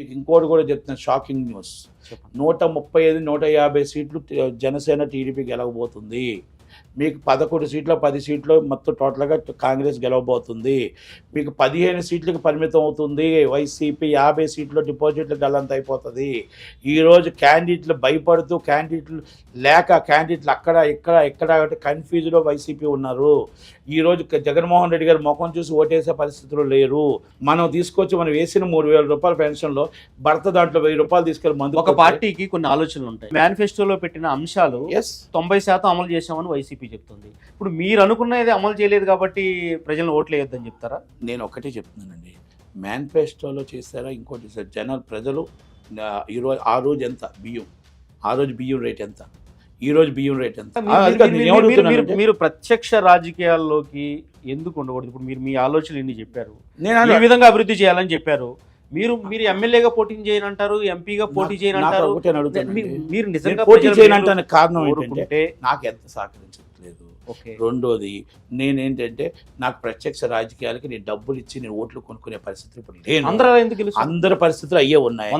మీకు ఇంకోటి కూడా చెప్తున్నా షాకింగ్ న్యూస్ నూట ముప్పై ఐదు నూట యాభై సీట్లు జనసేన టీడీపీ గెలవబోతుంది. మీకు పదకొండు సీట్లు పది సీట్లు మొత్తం టోటల్గా కాంగ్రెస్ గెలవబోతుంది. మీకు పదిహేను సీట్లకు పరిమితం అవుతుంది. వైసీపీ యాభై సీట్లు డిపాజిట్లు గల్లంత అయిపోతుంది. ఈరోజు క్యాండిడేట్లు భయపడుతూ క్యాండిడేట్లు లేక క్యాండిడేట్లు అక్కడ ఇక్కడ ఇక్కడ కన్ఫ్యూజ్లో వైసీపీ ఉన్నారు. ఈరోజు జగన్మోహన్ రెడ్డి గారు ముఖం చూసి ఓటేసే పరిస్థితులు లేరు. మనం తీసుకొచ్చి మనం వేసిన మూడు వేల రూపాయల పెన్షన్లో భర్త దాంట్లో వెయ్యి రూపాయలు తీసుకెళ్ళి మందు ఒక పార్టీకి కొన్ని ఆలోచనలు ఉంటాయి. మేనిఫెస్టోలో పెట్టిన అంశాలు ఎస్ తొంభై శాతం అమలు చేశామని వైసీపీ చెప్తుంది. ఇప్పుడు మీరు అనుకున్నది అమలు చేయలేదు కాబట్టి ప్రజలను ఓట్లు వేయొద్దని చెప్తారా? నేను ఒకటే చెప్తున్నానండి. మేనిఫెస్టోలో చేస్తారా ఇంకోటి చేశారా? జనాలు ప్రజలు ఆ, ఈరోజు ఆ రోజు ఎంత? బియ్యం. ఆ రోజు బియ్యం రేట్ ఎంత? ఈ రోజు బియ్యం రేట్ ఎంత? మీరు- ప్రత్యక్ష రాజకీయాల్లోకి ఎందుకు ఉండకూడదు? ఇప్పుడు మీరు మీ ఆలోచనలు ఎన్ని చెప్పారు? నేను ఈ విధంగా అభివృద్ధి చేయాలని చెప్పారు. మీరు మీరు ఎమ్మెల్యేగా పోటీ చేయని అంటారు ఎంపీగా పోటీ చేయని నాకు అంటారు ఒకటే అడుగుతానండి. మీరు- నిజంగా పోటీ చేయనంటానికి కారణం ఏంటంటే నాకు ఎంత సహకరించట్లేదు రెండోది నేనేంటంటే నాకు ప్రత్యక్ష రాజకీయాలకి నేను డబ్బులు ఇచ్చి నేను ఓట్లు కొనుక్కునే పరిస్థితి ఇప్పుడు లేను. అందరూ పరిస్థితులు అయ్యే ఉన్నాయి.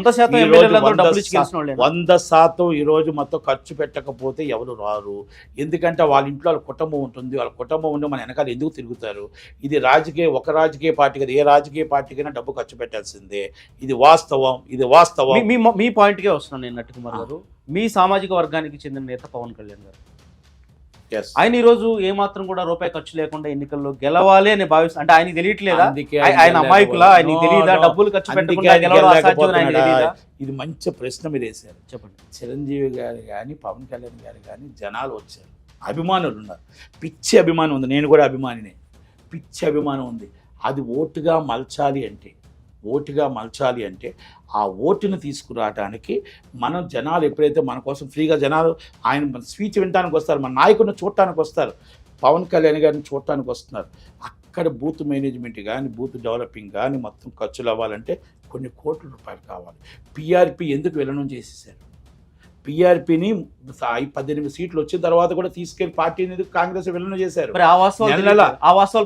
వంద శాతం ఈ రోజు మొత్తం ఖర్చు పెట్టకపోతే ఎవరు రారు. ఎందుకంటే వాళ్ళ ఇంట్లో వాళ్ళ కుటుంబం ఉంటుంది. వాళ్ళ కుటుంబం ఉండి మన వెనకాల ఎందుకు తిరుగుతారు? ఇది రాజకీయ ఒక రాజకీయ పార్టీ కదా ఏ రాజకీయ పార్టీకైనా డబ్బు ఖర్చు పెట్టాల్సిందే. ఇది వాస్తవం ఇది వాస్తవం. మీ- పాయింట్కే వస్తున్నాను నేను నట్టి కుమార్ గారు. మీ సామాజిక వర్గానికి చెందిన నేత పవన్ కళ్యాణ్ గారు. ఆయన ఈ రోజు ఏ మాత్రం కూడా రూపాయి ఖర్చు లేకుండా ఎన్నికల్లో గెలవాలి అని భావిస్తారు అంటే ఆయనకి తెలియట్లేదా? ఆయన అమాయకులా? ఆయనకి No, తెలియదా. డబ్బులు ఖర్చు పెట్టకుండా ఆయన ఇది మంచి ప్రశ్న మీరు వేశారు. చెప్పండి. చిరంజీవి గారు కానీ పవన్ కళ్యాణ్ గారు కానీ జనాలు వచ్చారు. అభిమానులు ఉన్నారు. పిచ్చి అభిమానం ఉంది. నేను కూడా అభిమానినే. పిచ్చి అభిమానం ఉంది. అది ఓటుగా మలచాలి అంటే ఓటుగా మలచాలి అంటే ఆ ఓటును తీసుకురావడానికి మనం జనాలు ఎప్పుడైతే మన కోసం ఫ్రీగా జనాలు ఆయన స్పీచ్ వినడానికి వస్తారు మన నాయకుడిని చూడటానికి వస్తారు పవన్ కళ్యాణ్ గారిని చూడటానికి వస్తున్నారు. అక్కడ బూత్ మేనేజ్మెంట్ కానీ బూత్ డెవలపింగ్ కానీ మొత్తం ఖర్చులు అవ్వాలంటే కొన్ని కోట్ల రూపాయలు కావాలి. పిఆర్పి ఎందుకు విలనం చేసేసారు? పిఆర్పిని పద్దెనిమిది సీట్లు వచ్చిన తర్వాత కూడా తీసుకెళ్ళి పార్టీని ఎందుకు కాంగ్రెస్ విలనం చేశారు.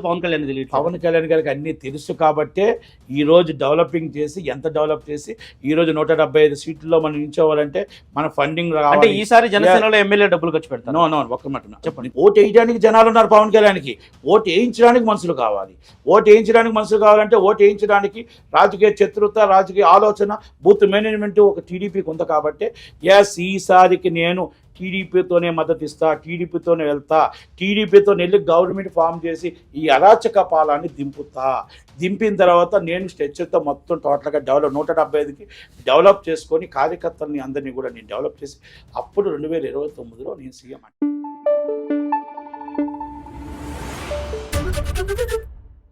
పవన్ కళ్యాణ్ పవన్ కళ్యాణ్ గారికి అన్నీ తెలుసు కాబట్టే ఈ రోజు డెవలపింగ్ చేసి ఎంత డెవలప్ చేసి ఈ రోజు నూట డెబ్బై ఐదు సీట్లలో మనం నిల్చోవాలంటే మన ఫండింగ్ రావాలి. ఈసారి జనసేనలో ఎమ్మెల్యే డబ్బులు ఖర్చు పెడతారు. నో నో ఒక్క మాట చెప్పండి. ఓటు వేయడానికి జనాలు ఉన్నారు పవన్ కళ్యాణ్కి. ఓటు వేయించడానికి మనుషులు కావాలి. ఓటు వేయించడానికి మనుషులు కావాలంటే ఓటు వేయించడానికి రాజకీయ చతురత రాజకీయ ఆలోచన బూత్ మేనేజ్మెంట్ ఒక టీడీపీకి ఉంది కాబట్టి ఎస్ ఈసారికి నేను టీడీపీతోనే మద్దతు ఇస్తా టీడీపీతోనే వెళ్తా టీడీపీతో వెళ్ళి గవర్నమెంట్ ఫామ్ చేసి ఈ అరాచక పాలాన్ని దింపుతా. దింపిన తర్వాత నేను స్ట్రెచ్చర్తో మొత్తం టోటల్గా డెవలప్ నూట డెబ్బై ఐదుకి డెవలప్ చేసుకొని కార్యకర్తలని అందరినీ కూడా నేను డెవలప్ చేసి అప్పుడు రెండు వేల ఇరవై తొమ్మిదిలో నేను సీఎం